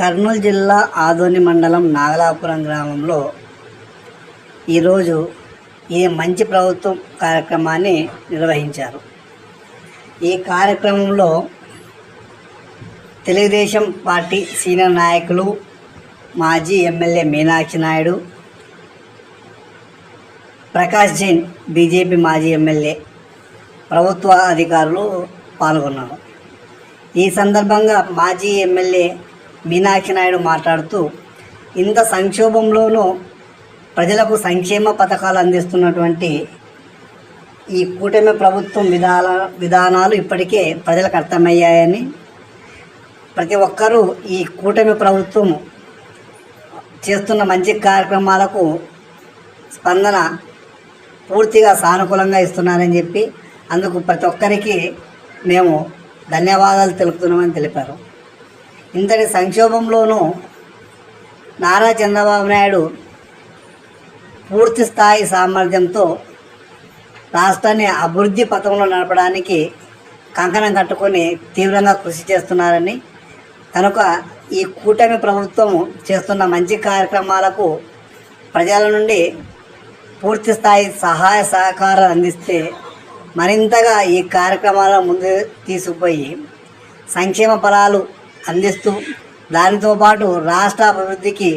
కర్నూలు జిల్లా ఆదోని మండలం నాగలాపురం గ్రామంలో ఈరోజు ఈ మంచి ప్రభుత్వం కార్యక్రమాన్ని నిర్వహించారు. ఈ కార్యక్రమంలో తెలుగుదేశం పార్టీ సీనియర్ నాయకులు మాజీ ఎమ్మెల్యే మీనాక్షి నాయుడు ప్రకాష్ జైన్ బీజేపీ మాజీ ఎమ్మెల్యే ప్రభుత్వ అధికారులు పాల్గొన్నారు. ఈ సందర్భంగా మాజీ ఎమ్మెల్యే మీనాక్షి నాయుడు మాట్లాడుతూ ఇంత సంక్షోభంలోనూ ప్రజలకు సంక్షేమ పథకాలు అందిస్తున్నటువంటి ఈ కూటమి ప్రభుత్వం విధాన విధానాలు ఇప్పటికే ప్రజలకు అర్థమయ్యాయని ప్రతి ఒక్కరూ ఈ కూటమి ప్రభుత్వం చేస్తున్న మంచి కార్యక్రమాలకు స్పందన పూర్తిగా సానుకూలంగా ఇస్తున్నారని చెప్పి అందుకు ప్రతి ఒక్కరికి మేము ధన్యవాదాలు తెలుపుతున్నామని తెలిపారు. ఇంతటి సంక్షోభంలోనూ నారా చంద్రబాబు నాయుడు పూర్తి స్థాయి సామర్థ్యంతో రాష్ట్రాన్ని అభివృద్ధి పథంలో నడపడానికి కంకణం కట్టుకొని తీవ్రంగా కృషి చేస్తున్నారని కనుక ఈ కూటమి ప్రభుత్వం చేస్తున్న మంచి కార్యక్రమాలకు ప్రజల నుండి పూర్తి స్థాయి సహాయ సహకారాలు అందిస్తే మరింతగా ఈ కార్యక్రమాలను ముందు తీసుకుపోయి సంక్షేమ ఫలాలు అందిస్తూ దానితో పాటు రాష్ట్ర అభివృద్ధికి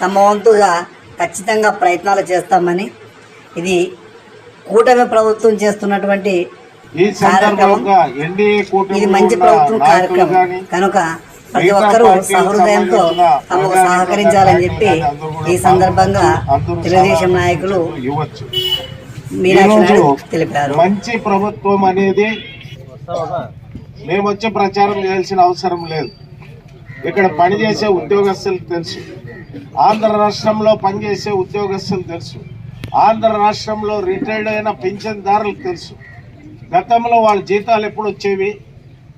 తమ వంతుగా ఖచ్చితంగా ప్రయత్నాలు చేస్తామని ఇది కూటమి ప్రభుత్వం చేస్తున్నటువంటి ఈ సందర్భంగా ఎన్డీఏ కూటమి ఇది మంచి ప్రభుత్వం కార్యక్రమం. కనుక ప్రతి ఒక్కరూ సహృదయంతో తమకు సహకరించాలని చెప్పి ఈ సందర్భంగా తెలుగుదేశం నాయకులు మీనాక్షి తెలిపారు. మంచి ప్రభుత్వం అనేది మేము వచ్చి ప్రచారం చేయాల్సిన అవసరం లేదు. ఇక్కడ పనిచేసే ఉద్యోగస్తులకు తెలుసు. ఆంధ్ర రాష్ట్రంలో పనిచేసే ఉద్యోగస్తులు తెలుసు. ఆంధ్ర రాష్ట్రంలో రిటైర్డ్ అయిన పెన్షన్దారులకు తెలుసు. గతంలో వాళ్ళ జీతాలు ఎప్పుడు వచ్చేవి?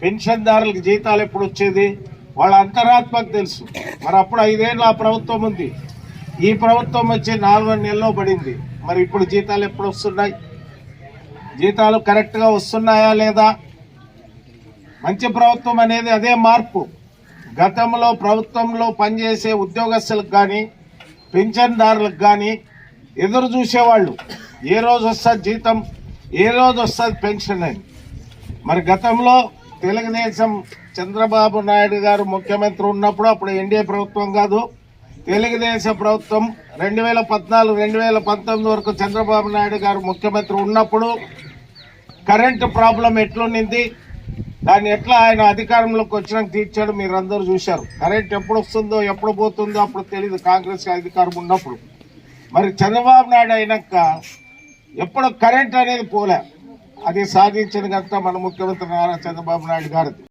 పెన్షన్దారులకు జీతాలు ఎప్పుడు వచ్చేది? వాళ్ళ అంతరాత్మకు తెలుసు. మరి అప్పుడు ఐదేళ్ళు ఆ ప్రభుత్వం ఉంది. ఈ ప్రభుత్వం వచ్చి నాలుగు నెలల్లో పడింది. మరి ఇప్పుడు జీతాలు ఎప్పుడు వస్తున్నాయి? జీతాలు కరెక్ట్గా వస్తున్నాయా లేదా? మంచి ప్రభుత్వం అనేది అదే మార్పు. గతంలో ప్రభుత్వంలో పనిచేసే ఉద్యోగస్తులకు కానీ పింఛన్దారులకు కానీ ఎదురు చూసేవాళ్ళు. ఏ రోజు వస్తుంది జీతం ఏ రోజు వస్తుంది పెన్షన్ అని. మరి గతంలో తెలుగుదేశం చంద్రబాబు నాయుడు గారు ముఖ్యమంత్రి ఉన్నప్పుడు అప్పుడు ఎన్డీఏ ప్రభుత్వం కాదు తెలుగుదేశం ప్రభుత్వం రెండు వేల పద్నాలుగు రెండు వేల పంతొమ్మిది వరకు చంద్రబాబు నాయుడు గారు ముఖ్యమంత్రి ఉన్నప్పుడు కరెంటు ప్రాబ్లం ఎట్లుండింది దాన్ని ఎట్లా ఆయన అధికారంలోకి వచ్చినాక తీర్చాడు మీరు అందరూ చూశారు. కరెంట్ ఎప్పుడు వస్తుందో ఎప్పుడు పోతుందో అప్పుడు తెలియదు కాంగ్రెస్ అధికారం ఉన్నప్పుడు. మరి చంద్రబాబు నాయుడు అయినాక ఎప్పుడు కరెంట్ అనేది పోలే. అది సాధించిన కనుక మన ముఖ్యమంత్రి నారా చంద్రబాబు నాయుడు గారిది.